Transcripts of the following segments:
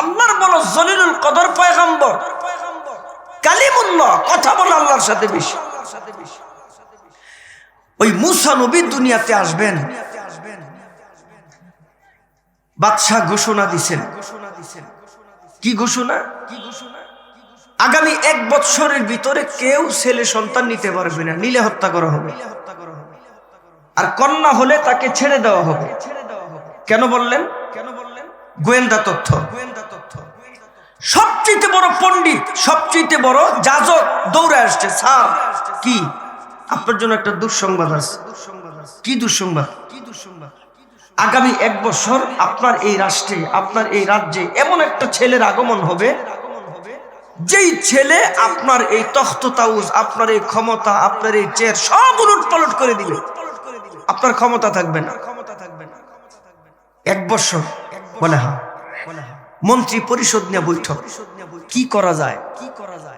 আল্লাহর বড় জলিলুল কদর পয়গম্বর। কথা বলে আল্লাহর সাথে বেশি ওই নবী দুনিয়াতে আসবেন। বাদশাহ ঘোষণা দিছেন। কি ঘোষণা কি ঘোষণা? আগামী এক বৎসরের ভিতরে কেউ ছেলে সন্তান নিতে পারবে না। নিলে হত্যা করা হবে। আর কন্যা হলে তাকে ছেড়ে দেওয়া হবে। কেন বললেন? কেন বললেন গোয়েন্দা তথ্য। গোয়েন্দা তথ্য সবচেয়ে বড় পণ্ডিত, সবচেয়ে বড় যাজক দৌড়ে আসছে। কি? আপনার জন্য একটা দুঃসংবাদ আছে। কি দুঃসংবাদ? কি দুঃসংবাদ আগামী এক বছর আপনার এই রাষ্ট্রে, আপনার এই রাজ্যে এমন একটা ছেলের আগমন হবে, যেই ছেলে আপনার এই তখ্ত তাউজ আপনার এই ক্ষমতা, আপনার এই চেয়ার সব উলট পালট করে দিবে। আপনার ক্ষমতা থাকবে না। এক বছর বলে হ্যাঁ। মন্ত্রী পরিষদ নিয়ে বৈঠক। কি করা যায়? কি করা যায়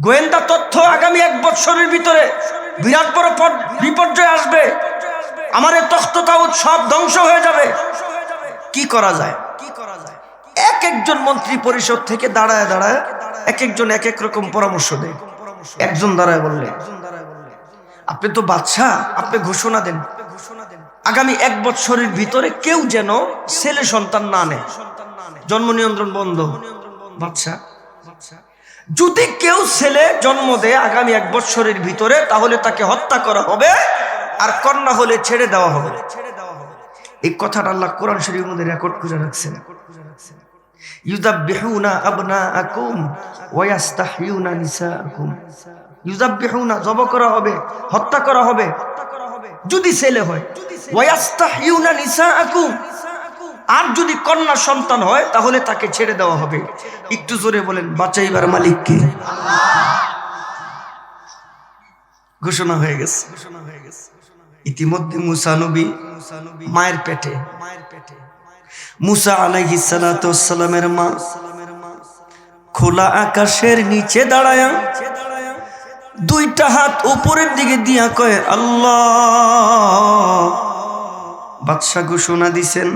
গোয়েন্দা তথ্য আগামী এক বছরের ভিতরে বিরাট বড় পর- বিপর্যয় আসবে। আমার এই তখ্ত সব ধ্বংস হয়ে যাবে। কি করা যায় কি করা যায়? এক একজন মন্ত্রী পরিষদ থেকে দাঁড়ায় দাঁড়ায় এক একজন এক এক রকম পরামর্শ দেয়। একজন দাঁড়ায় বললে আপনি তো বাদশাহ আপনি ঘোষণা দেন। আগামী এক বছরের ভিতরে কেউ যেন ছেলে সন্তান না নেয়। জন্ম নিয়ন্ত্রণ বন্ধ। বাদশাহ যদি কেউ ছেলে জন্ম দেয় আগামী এক বছরের ভিতরে, তাহলে তাকে হত্যা করা হবে আর কন্যা হলে ছেড়ে দেওয়া হবে। এই কথাটা আল্লাহ কোরআন শরীফের মধ্যে রেকর্ড করে রাখছেন। ইউদাব্বিহুনা আবনাআকুম ওয়া ইয়াস্তাহিয়ুনা নিসাআকুম। ইউদাব্বিহুনা জব করা হবে, হত্যা করা হবে। যদি ছেলে হয় আর যদি কন্যা সন্তান হয়, তাহলে তাকে ছেড়ে দেওয়া হবে। একটু জোরে বলেন, বাঁচাইবার ঘোষণা হয়ে গেছে। ইতিমধ্যে মুসা নবী মায়ের পেটে মায়ের পেটে মুসা মা খোলা আকাশের নিচে দাঁড়ায় দুইটা হাত উপরের দিকে দিয়া কয়, আল্লাহ। বাদশাহ ঘোষণা দিছেন,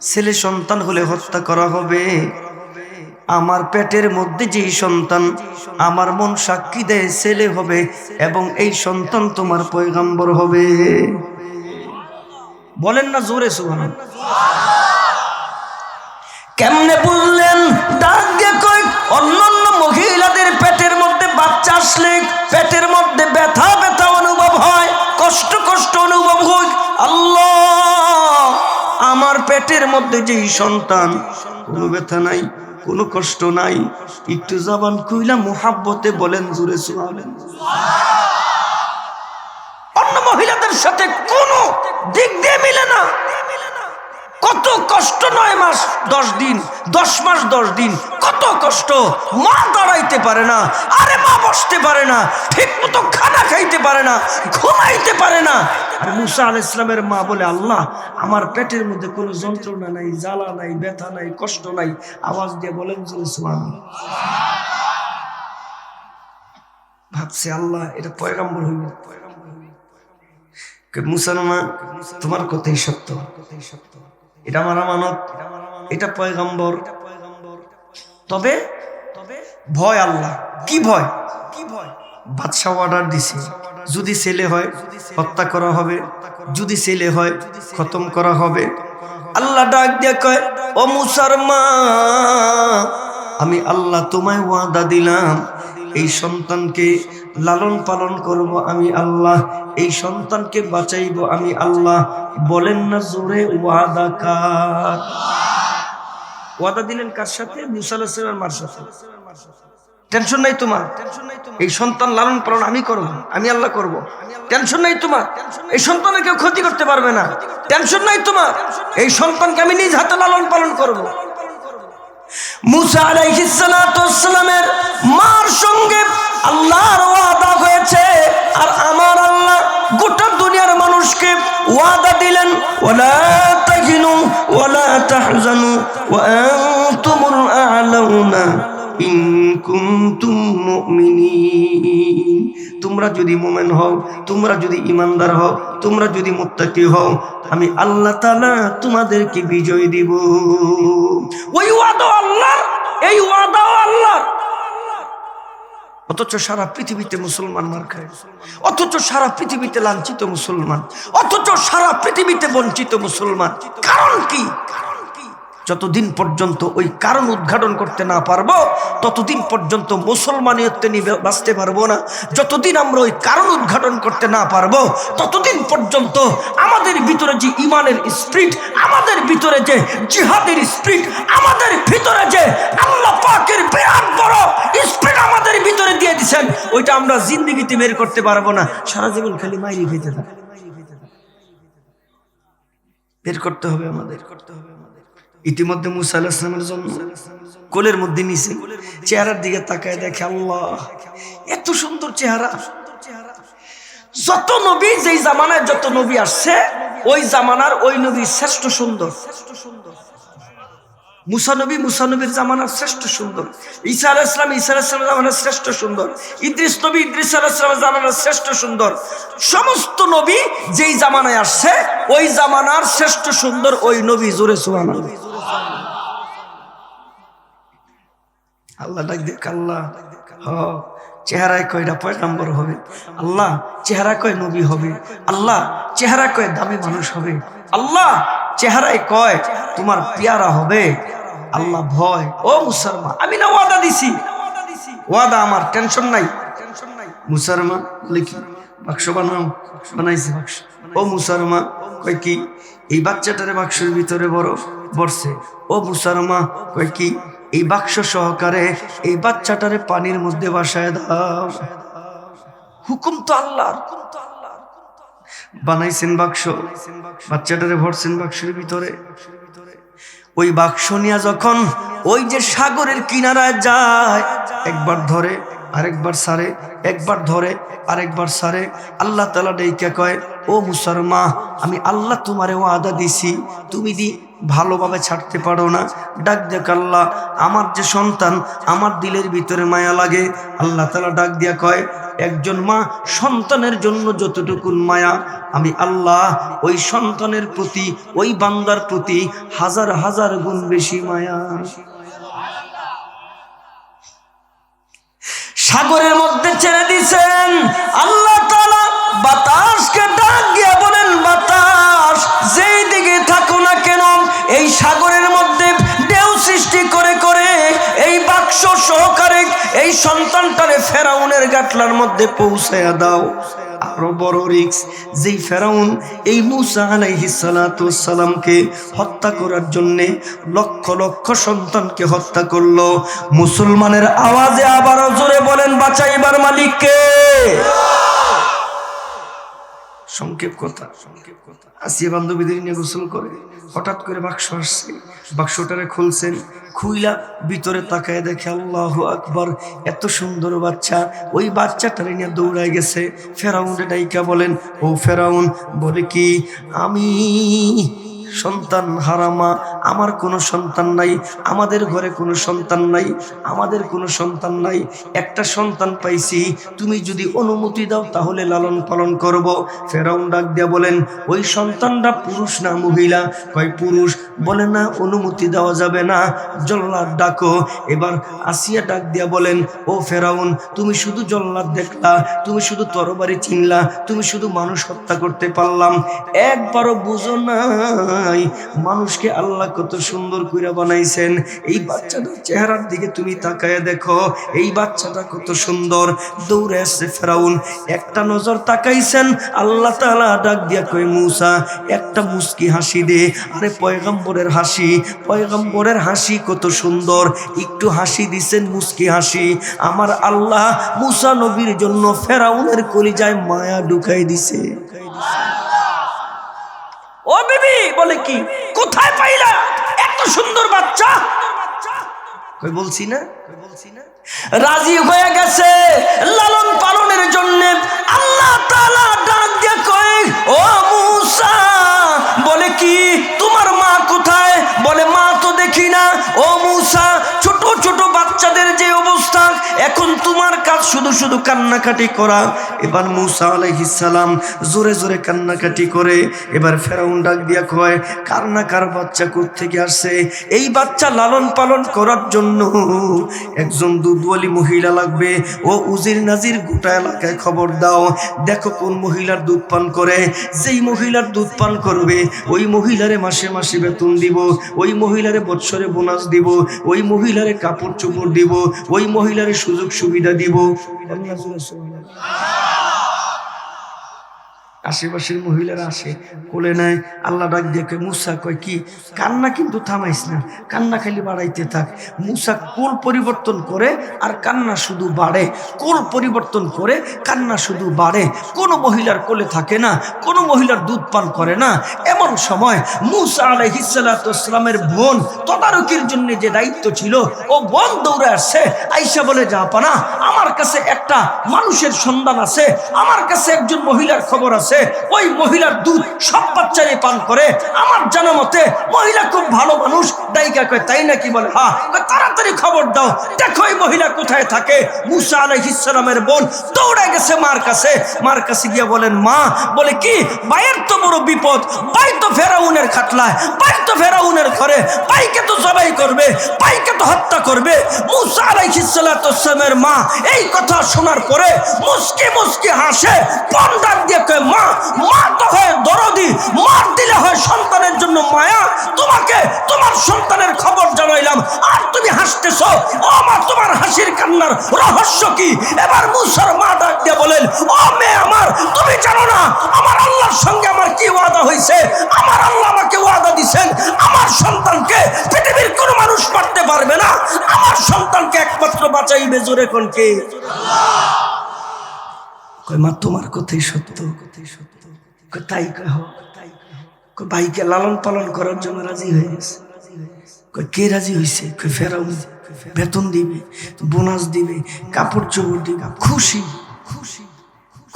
ছেলে সন্তান হলে হত্যা করা হবে। আমার পেটের মধ্যে যেই সন্তান আমার মন সাক্ষী দেয়, ছেলে হবে এবং এই সন্তান তোমার পয়গাম্বর হবে। বলেন না জোরে সুহান কেমনে পেটের মধ্যে ব্যথা ব্যথা অনুভব হয়, কষ্ট কষ্ট অনুভব হয়। আল্লাহ, আমার পেটের মধ্যে যেই সন্তান, কোনো ব্যথা নাই, কোনো কষ্ট নাই, একটু জবান খুইলা মোহাব্বতে বলেন জুড়ে সুহালেন অন্য মহিলাদের সাথে কোনো দিক দিয়ে মিলে না। কত কষ্ট নয় মাস, দশ দিন, দশ মাস, দশ দিন, কত কষ্ট। মা দাঁড়াইতে পারে না, আরে মা বসতে পারে না ঠিক মতো খানা খাইতে পারে না, ঘুমাইতে পারে না। মুসা আল ইসলামের মা বলে, আল্লাহ, আমার পেটের মধ্যে কোনো যন্ত্রণা নাই, জ্বালা নাই, ব্যথা নাই, কষ্ট নাই। আওয়াজ দিয়ে বলেন সুমান ভাবছে, আল্লাহ, এটা পয়গাম্বর হইবে মুসলমা তোমার কথাই সত্য কথাই সত্য। এটা আমার আমানত, এটা পয়গাম্বর। তবে ভয় আল্লাহ। কি ভয়? কি ভয় বাদশাহ অর্ডার দিছে। যদি ছেলে হয়, হত্যা করা হবে। যদি ছেলে হয়, খতম করা হবে। আল্লাহ ডাক দিয়ে কয়, ও মুসারমা আমি আল্লাহ তোমায় ওয়াদা দিলাম। এই সন্তানকে লালন পালন করব আমি আল্লাহ। এই সন্তানকে বাঁচাইব আমি আল্লাহ। বলেন না জোরে, ওয়াদা কার? ওয়াদা দিলেন কার সাথে? মুসা আলাহিসের মার সাথে। টেনশন নাই তোমার। এই সন্তান লালন পালন আমি করব, আমি আল্লাহ করব। টেনশন নাই তোমার। এই সন্তানের কেউ ক্ষতি করতে পারবে না। টেনশন নাই তোমার। এই সন্তানকে আমি নিজ হাতে লালন পালন করব। মুসা আলাইহিসসালামের মার সঙ্গে আল্লাহর ওয়াদা হয়েছে, আর আমার আল্লাহ গোটা দুনিয়ার মানুষকে ওয়াদা দিলেন, ওয়ালা তাহিনু ওয়ালা তাহজানু ওয়া আনতুমুল আ'লাউনা। তোমরা যদি মোমেন হও, তোমরা যদি ইমানদার হও, তোমরা যদি মুত্তাকি হও, আমি আল্লাহ তাআলা তোমাদেরকে বিজয় দিব। ওই ওয়াদা আল্লাহ এই ওয়াদাও আল্লাহ অথচ সারা পৃথিবীতে মুসলমান মার খায়। অথচ সারা পৃথিবীতে লাঞ্ছিত মুসলমান। অথচ সারা পৃথিবীতে বঞ্চিত মুসলমান। কারণ কি? যতদিন পর্যন্ত ওই কারণ উদ্ঘাটন করতে না পারব, ততদিন পর্যন্ত মুসলমানিয়ত্বে নিয়ে বাঁচতে পারব না। যতদিন আমরা ওই কারণ উদ্ঘাটন করতে না পারব, ততদিন পর্যন্ত আমাদের ভিতরে যে ইমানের স্প্রিট আমাদের ভিতরে যে জিহাদের স্প্রিট আমাদের ভিতরে যে আল্লাহ পাকের বিরাট বড় স্প্রিট আমাদের ভিতরে দিয়ে দিছেন ওইটা আমরা জিন্দিগিতে বের করতে পারব না। সারা জীবন খালি মাইরি খেতে বের করতে হবে আমাদের। করতে হবে ইতিমধ্যে মুসা আল্লাহ ইসলামের জন্ম কোলের মধ্যে নিছে। চেহারার দিকে তাকায় দেখে আল্লাহ, এত সুন্দর চেহারা। যত নবী, যেই জামানায় যত নবী আসছে, ওই জামানার ওই নবী শ্রেষ্ঠ সুন্দর। মুসানবী মুসানবীর জামানার শ্রেষ্ঠ সুন্দর। ঈসা আলাহ ইসলাম ঈসা আলাহ ইসলামের জামানার শ্রেষ্ঠ সুন্দর। ইদ্রিস নবী, ইদ্রিস আলাহ ইসলামের জামানার শ্রেষ্ঠ সুন্দর। সমস্ত নবী যেই জামানায় আসছে, ওই জামানার শ্রেষ্ঠ সুন্দর ওই নবী, জোরে সুহানা আল্লাহ ডাক দেখ আল্লাহ। হ, চেহারায় কয়টা পয়গাম্বর হবে। আল্লাহ চেহারা কয় নবী হবে। আল্লাহ চেহারা কয় দামি মানুষ হবে। আল্লাহ, চেহারায় কয় তোমার পেয়ারা হবে। আল্লাহ ভয়। ও মুসলমান, আমি না ওয়াদা দিছি। ওয়াদা আমার, টেনশন নাই। মুসলমান লিখি বাক্স বানাও, বানাইছি বাক্স। ও মুসলমান, কয় কি? এই বাচ্চাটারে বাক্সের ভিতরে বড় বসছে ও মুসলমা কয় কি? এই বাক্স সহকারে এই বাচ্চাটারে পানির মধ্যে বাসায় দাও। হুকুম তো আল্লাহ বানাইছেন বাক্স, বাচ্চাটারে ভরছেন বাক্সের ভিতরে। ওই বাক্স নিয়ে যখন ওই যে সাগরের কিনারায় যায়, একবার ধরে আরেকবার সারে, একবার ধরে, আরেকবার সারে। আল্লাহ তালা ডেকে কয়, ও মুসলমা, আমি আল্লাহ তোমারে ও আদা দিছি, তুমি দি ভালোভাবে ছাড়তে পারো না। ডাক দেখ আল্লাহ, আমার যে সন্তান, আমার দিলের ভিতরে মায়া লাগে। আল্লাহ তালা ডাক দিয়া কয়, একজন মা, সন্তানের জন্য যতটুকুন মায়া, আমি আল্লাহ ওই সন্তানের প্রতি, ওই বান্দার প্রতি হাজার হাজার গুণ বেশি মায়া। সাগরের মধ্যে ছেড়ে দিছেন। আল্লাহ তালা বাতাসকে ডাক গিয়া বলেন, বাতাস, যেই দিকে থাকো না কেন, এই সাগরের মধ্যে ঢেউ সৃষ্টি করে করে এই বাক্স সহকারে এই সন্তানটারে ফেরাউনের গাটলার মধ্যে পৌঁছায়া দাও। আরও বড় রিক্স যেই ফেরাউন এই মুসা হত্যা করার জন্যে লক্ষ লক্ষ সন্তানকে হত্যা মুসলমানের আওয়াজে আবারও জোরে বলেন, বাঁচাইবার মালিককে সংক্ষেপ কথা সংক্ষেপ কথা। আসিয়া বান্ধবীদের নিয়ে গোসল করে, হঠাৎ করে বাক্স আসছে, বাক্সটারে খুলছেন। খুইলা ভিতরে তাকায় দেখে আল্লাহ আকবর, এত সুন্দর বাচ্চা। ওই বাচ্চাটারে নিয়ে দৌড়ায় গেছে। ফেরাউন ডাইকা বলেন, ও ফেরাউন, বলে কি, আমি সন্তান হারামা, আমার কোনো সন্তান নাই, আমাদের ঘরে কোনো সন্তান নাই, আমাদের কোনো সন্তান নাই, একটা সন্তান পাইছি, তুমি যদি অনুমতি দাও তাহলে লালন পালন করব। ফেরাউন ডাক দিয়া বলেন, ওই সন্তানটা পুরুষ না মহিলা? কয়, পুরুষ। বলে, না, অনুমতি দেওয়া যাবে না। জল্লাদ ডাকো। এবার আসিয়া ডাক দিয়া বলেন, ও ফেরাউন, তুমি শুধু জল্লাদ দেখলা, তুমি শুধু তরবারি চিনলা, তুমি শুধু মানুষ হত্যা করতে পারলাম। একবারও বুঝো নাই মানুষকে আল্লাহ কত সুন্দর করে বানাইছেন। এই বাচ্চাটার চেহারার দিকে তুমি তাকায় দেখো, এই বাচ্চাটা কত সুন্দর। দৌড়ে আসছে ফেরাউন, একটা নজর তাকাইছেন, আল্লাহ তাআলা ডাক দিয়া কই মুসা, একটা মুস্কি হাসি দে। আরে পয়গম্বরের হাসি পয়গম্বরের হাসি কত সুন্দর। একটু হাসি দিছেন মুস্কি হাসি। আমার আল্লাহ মুসা নবীর জন্য ফেরাউনের কলিজায় মায়া ঢুকাই দিছে। ও বিবি বলে কি? কোথায় পাইলা? এত সুন্দর বাচ্চা। কই বলছি না? রাজি হয়ে গেছে লালন এখন তোমার কাজ শুধু শুধু কান্নাকাটি করা। এবার মুসা আলাইহিসালাম জোরে জোরে কান্নাকাটি করে, এবার ফেরাউন ডাক দিয়া কয়, কার না কার বাচ্চা থেকে আসছে? এই বাচ্চা লালন পালন করার জন্য একজন দুধওয়ালি মহিলা লাগবে। ও উজির নাজির গোটা এলাকায় খবর দাও। দেখো কোন মহিলার দুধ পান করে। যেই মহিলার দুধ পান করবে, ওই মহিলারে মাসে মাসে বেতন দিব, ওই মহিলারে বৎসরে বোনাস দিব, ওই মহিলারে কাপড় চোপড় দিব, ওই মহিলারে সুযোগ সুবিধা দিব আশেপাশের মহিলারা আসে, কোলে নেয়, আল্লাহ ডাক কয়, মুসা কয়, কি? কান্না কিন্তু থামাইস না, কান্না খালি বাড়াইতে থাক। মুসা কোল পরিবর্তন করে আর কান্না শুধু বাড়ে। কোল পরিবর্তন করে, কান্না শুধু বাড়ে। কোনো মহিলার কোলে থাকে না, কোনো মহিলার দুধ পান করে না। এমন সময় মুসা আলহিসালামের বোন তদারকির জন্য যে দায়িত্ব ছিল, ও বোন দৌড়ে আসছে আইসা বলে, যা পানা, আমার কাছে একটা মানুষের সন্ধান আছে, আমার কাছে একজন মহিলার খবর আছে। ওই মহিলার দুধ সব বাচ্চারে পান করে। আমার জানা মতে মহিলা খুব ভালো মানুষ। দায়িকা কয়, তাই নাকি বলে? হ্যাঁ তাড়াতাড়ি খবর দাও। দেখো এই মহিলা কোথায় থাকে। মুসা আলাইহিসসালামের বোন দৌড়ে গেছে মার কাছে। মার কাছে গিয়ে বলেন, মা, বলে, কি? ভাইয়ের তো বড় বিপদ। ভাই তো ফেরাউনের খাটলায়। ভাই তো ফেরাউনের ঘরে। ভাইকে তো জবাই করবে। ভাইকে তো হত্যা করবে। মুসা আলাইহিসসালামের মা এই কথা শোনার পরে মুসকি মুসকি হাসে। পন্ডার দিয়ে কয়, মা মা তো হয়, দরদি। মার দিলে হয় সন্তানের জন্য মায়া। তোমাকে, তোমার সন্তানের খবর জানাইলাম। আর তুমি হাসতেছ ও মা তোমার হাসির কান্নার রহস্য কি? এবার মুসার মা ডাক দিয়ে বলেন, ও মেয়ে আমার, তুমি জানো না, আমার আল্লাহর সঙ্গে আমার কি ওয়াদা হয়েছে আমার আল্লাহ আমাকে ওয়াদা দিছেন, আমার সন্তানকে পৃথিবীর কোনো মানুষ মারতে পারবে না। আমার সন্তানকে একমাত্র বাঁচাইবে জোরে কোনকে কয়, মা, তোমার কথাই সত্য। কথাই সত্য তাই কয় তাই ভাইকে লালন পালন করার জন্য রাজি হয়ে গেছে। কয়, কে রাজি হয়েছে কয়, ফেরাও বেতন দিবে, বোনাস দিবে, কাপড় চোপড় দিবে খুশি খুশি।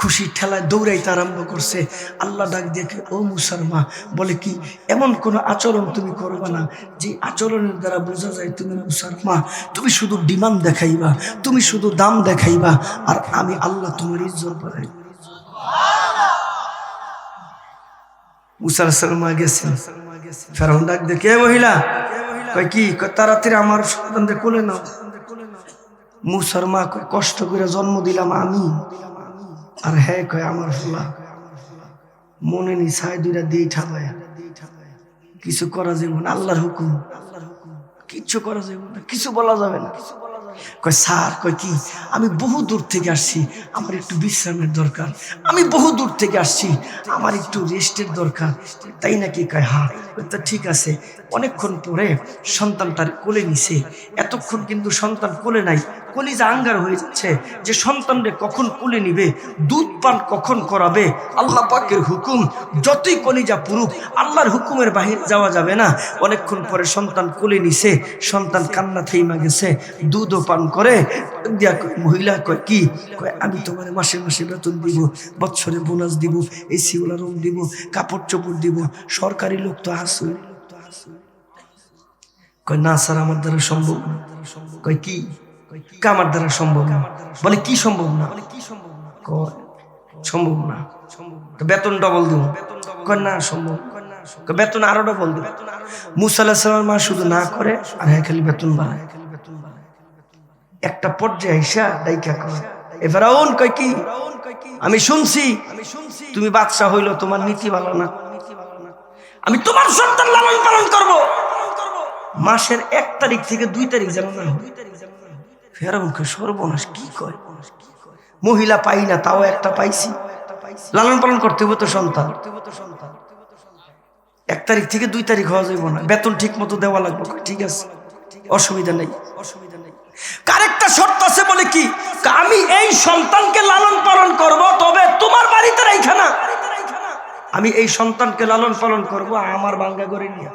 খুশির ঠেলায় দৌড়াইতে আরম্ভ করছে। আল্লাহ ডাক দেখে ও মুসারমা বলে কি, এমন কোনো আচরণ তুমি করবা না, যে আচরণের দ্বারা বোঝা যায় তুমি মুসারমা তুমি শুধু ডিমান্ড দেখাইবা, তুমি শুধু দাম দেখাইবা, আর আমি আল্লাহ তোমার ইজ্জত বাড়াই মুসার সালমা গেছেন। ফেরাউন ডাক দেখে "এ মহিলা? কয়, কি? আমার নাও। কষ্ট করে জন্ম দিলাম আমি। আর হ্যাঁ কয় আমার ফুলা। মনে নি ছায় দুইটা দিয়ে ঠাবায় কিছু করা যাবে না, আল্লাহর হুকুম। কিচ্ছু করা যাবে না, কিছু বলা যাবে না। কয়, স্যার, কয় কি? আমি বহু দূর থেকে আসছি, আমার একটু বিশ্রামের দরকার। আমি বহু দূর থেকে আসছি, আমার একটু রেস্টের দরকার। তাই নাকি কয় হা তা ঠিক আছে। অনেকক্ষণ পরে সন্তানটার কোলে নিছে। এতক্ষণ কিন্তু সন্তান কোলে নাই কলিজা আঙ্গার হয়ে যাচ্ছে যে সন্তানরে কখন কোলে নিবে, দুধ পান কখন করাবে, আল্লাহ পাকের হুকুম, যতই কলিজা পুরুক, আল্লাহর হুকুমের বাহির যাওয়া যাবে না। অনেকক্ষণ পরে সন্তান কোলে নিছে, সন্তান কান্না থেইমা গেছে, দুধও পান করে মহিলা কয়, কি? কয়, আমি তোমার মাসে মাসে বেতন দিব, বৎসরে বোনাস দিব এসিওলা রুম দিব, কাপড় চোপড় দিব, সরকারি লোক তো আসুন কয়, না স্যার, আমার দ্বারা সম্ভব কয়, কি? আমার দ্বারা সম্ভব না। বলে, কি সম্ভব না? সম্ভব না। তো বেতন ডবল দিব। না, সম্ভব। বেতন আরও ডবল দিব। মুসাল্লাহ মা শুধু না করে, আর হ্যাঁ খালি বেতন বাড়ায়। একটা পর্যায়ে হিসা দায়িকা কয় এবার কয় কি? আমি শুনছি, তুমি বাদশা হইল, তোমার নীতি ভালো না। আমি তোমার সন্তান লালন পালন করব। মাসের এক তারিখ থেকে দুই তারিখ যেন না হয়। ফেরাউন কয় সর্বনাশ কি কয়? মহিলা পাই না, তাও একটা পাইছি। লালন পালন করতে হবে তো সন্তান। এক তারিখ থেকে দুই তারিখ হওয়া যাইব না। বেতন ঠিক মতো দেওয়া লাগবে। ঠিক আছে। অসুবিধা নেই। অসুবিধা নেই কারেক্টা শর্ত আছে বলে কি? আমি এই সন্তানকে লালন পালন করব, তবে তোমার বাড়িতে রাইখা না। আমি এই সন্তানকে লালন পালন করব, আমার বাঙ্গা করে নিয়ে।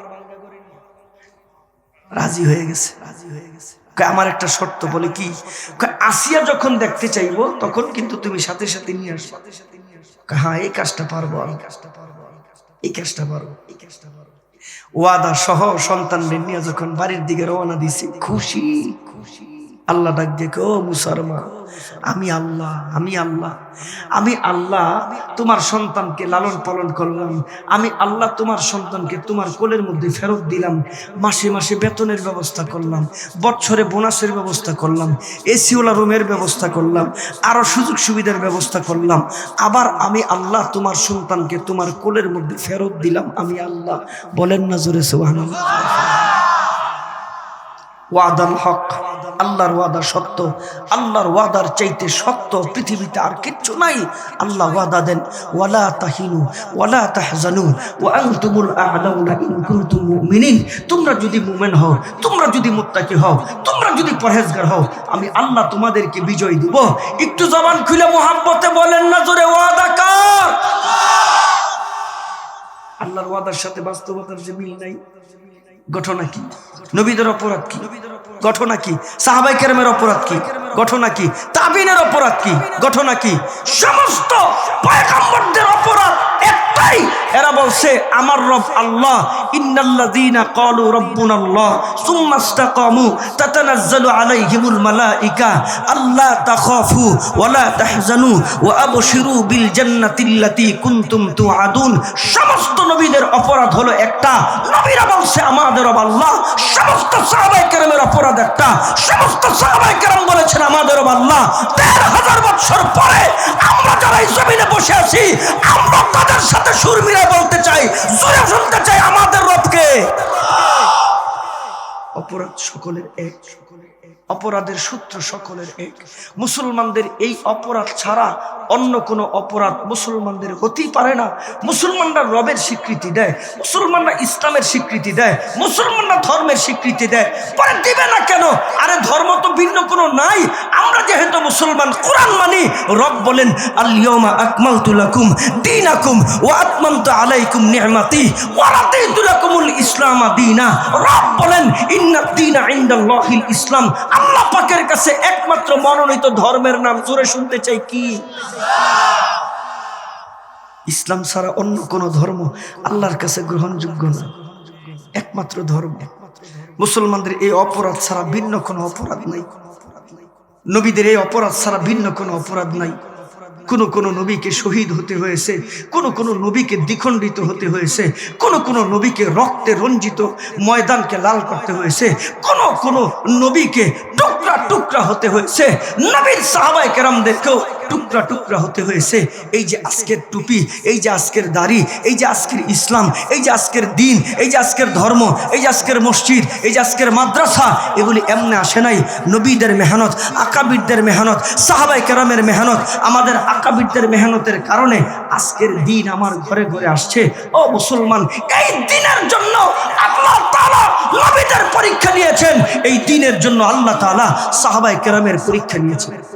রাজি হয়ে গেছে রাজি হয়ে গেছে। আমার একটা শর্ত বলে কি? আসিয়া যখন দেখতে চাইব তখন কিন্তু তুমি সাথে সাথে নিয়ে কয়, হ্যাঁ এই কাজটা পারব এই কাজটা পারব এই কাজটা পারব। এই কাজটা পারব ওয়াদা সহ সন্তানদের নিয়ে যখন বাড়ির দিকে রওনা দিছি খুশি খুশি। আল্লাহ ডাক দিয়ে ও মুসারমা আমি আল্লাহ আমি আল্লাহ আমি আল্লাহ তোমার সন্তানকে লালন পালন করলাম, আমি আল্লাহ তোমার সন্তানকে তোমার কোলের মধ্যে ফেরত দিলাম, মাসে মাসে বেতনের ব্যবস্থা করলাম, বছরে বোনাসের ব্যবস্থা করলাম, এসিওলা রুমের ব্যবস্থা করলাম আরও সুযোগ সুবিধার ব্যবস্থা করলাম, আবার আমি আল্লাহ তোমার সন্তানকে তোমার কোলের মধ্যে ফেরত দিলাম, আমি আল্লাহ। বলেন না জোরে সোহান ওয়াদাল হক। আল্লাহর ওয়াদা সত্য, আল্লাহর ওয়াদার চাইতে সত্য পৃথিবীতে আর কিচ্ছু নাই। আল্লাহ ওয়াদা দেন, ওয়ালা তাহিনু, ওয়ালা তাহজানু, ওয়া আনতুমুল আ'লাউনা ইন কুনতুম মুমিনিন। তোমরা যদি মুমিন হও, তোমরা যদি মুত্তাকি হও, তোমরা যদি পরহেজগার হও, আমি আল্লাহ তোমাদেরকে বিজয় দিব। একটু জবান খুলে মোহাব্বতে বলেন না জোরে, ওয়াদা কার? আল্লাহর ওয়াদার সাথে বাস্তবতার যে মিল নাই। ঘটনা কি? নবীদের অপরাধ কি? ঘটনা কি? সাহাবাই কেরামের অপরাধ কি? ঘটনা কি? তাবিনের অপরাধ কি? ঘটনা কি? সমস্ত অপরাধ এরা বলছে, আমার রব আল্লাহ, ইন্নাল্লাযীনা ক্বালু সুম্মা ইসতাকামু আলাইহিমুল তাখাফু ওয়ালা তাহজানু ওয়া আবশিরু বিল জান্নাতিল্লাতী কুনতুম তুআদুন। সমস্ত নবীদের অপরাধ হলো একটা। নবীরা বলছে, আমাদের রব আল্লাহ, সমস্ত সাহাবায়ে কেরামের অপরাধ একটা। সমস্ত সাহাবায়ে কেরাম বলেছেন, আমাদের রব আল্লাহ, দেড় হাজার বছর পরে আমরা যারা এই জমিনে বসে আছি, আমরা তাদের সাথে সুর মিলে বলতে চাই, জোরে শুনতে চাই আমাদের রবকে। অপরাধ সকলের এক, অপরাধের সূত্র সকলের এক। মুসলমানদের এই অপরাধ ছাড়া অন্য কোনো অপরাধ মুসলমানদের হতেই পারে না। মুসলমানরা রবের স্বীকৃতি দেয়, মুসলমানরা ইসলামের স্বীকৃতি দেয়, মুসলমানরা ধর্মের স্বীকৃতি দেয়। পরে দিবে না কেন? আরে ধর্ম তো ভিন্ন কোনো নাই। আমরা যেহেতু মুসলমান, কোরআন মানি। রব বলেন আল্লিয়মা আকমাল তুলাকুম দিন আকুম ও আত্মান্ত আলাইকুম নিহমাতি ওয়ারাতেই তুলাকুমুল ইসলামা দিনা। রব বলেন ইন্না দিনা ইন্দাল্লাহিল ইসলাম। আল্লাহ পাকের কাছে একমাত্র মনোনীত ধর্মের নাম জোরে শুনতে চাই কি? ইসলাম ছাড়া অন্য কোন ধর্ম আল্লাহর কাছে গ্রহণযোগ্য না। একমাত্র ধর্ম। মুসলমানদের এই অপরাধ ছাড়া ভিন্ন কোনো অপরাধ নাই। নবীদের এই অপরাধ ছাড়া ভিন্ন কোনো অপরাধ নাই। কোন কোন নবীকে শহীদ হতে হয়েছে, কোন কোন নবীকে দ্বিখণ্ডিত হতে হয়েছে, কোন কোন নবীকে রক্তে রঞ্জিত ময়দানকে লাল করতে হয়েছে, কোন কোন নবীকে টুকরা টুকরা হতে হয়েছে। নবীর সাহাবাই কেরামদেরকেও টুকরা টুকরা হতে হয়েছে। এই যে আজকের টুপি, এই যে আজকের দাড়ি, এই যে আজকের ইসলাম, এই যে আজকের দিন, এই যে আজকের ধর্ম, এই যে আজকের মসজিদ, এই যে আজকের মাদ্রাসা, এগুলি এমনি আসে নাই। নবীদের মেহনত, আকাবিরদের মেহনত সাহাবাই কেরামের মেহনত, আমাদের আকাবিরদের মেহনতের কারণে আজকের দিন আমার ঘরে ঘরে আসছে। ও মুসলমান, এই দিনের জন্য তাআলা নবীদের পরীক্ষা নিয়েছেন। এই দিনের জন্য আল্লাহ তাআলা সাহাবাই কেরামের পরীক্ষা নিয়েছেন।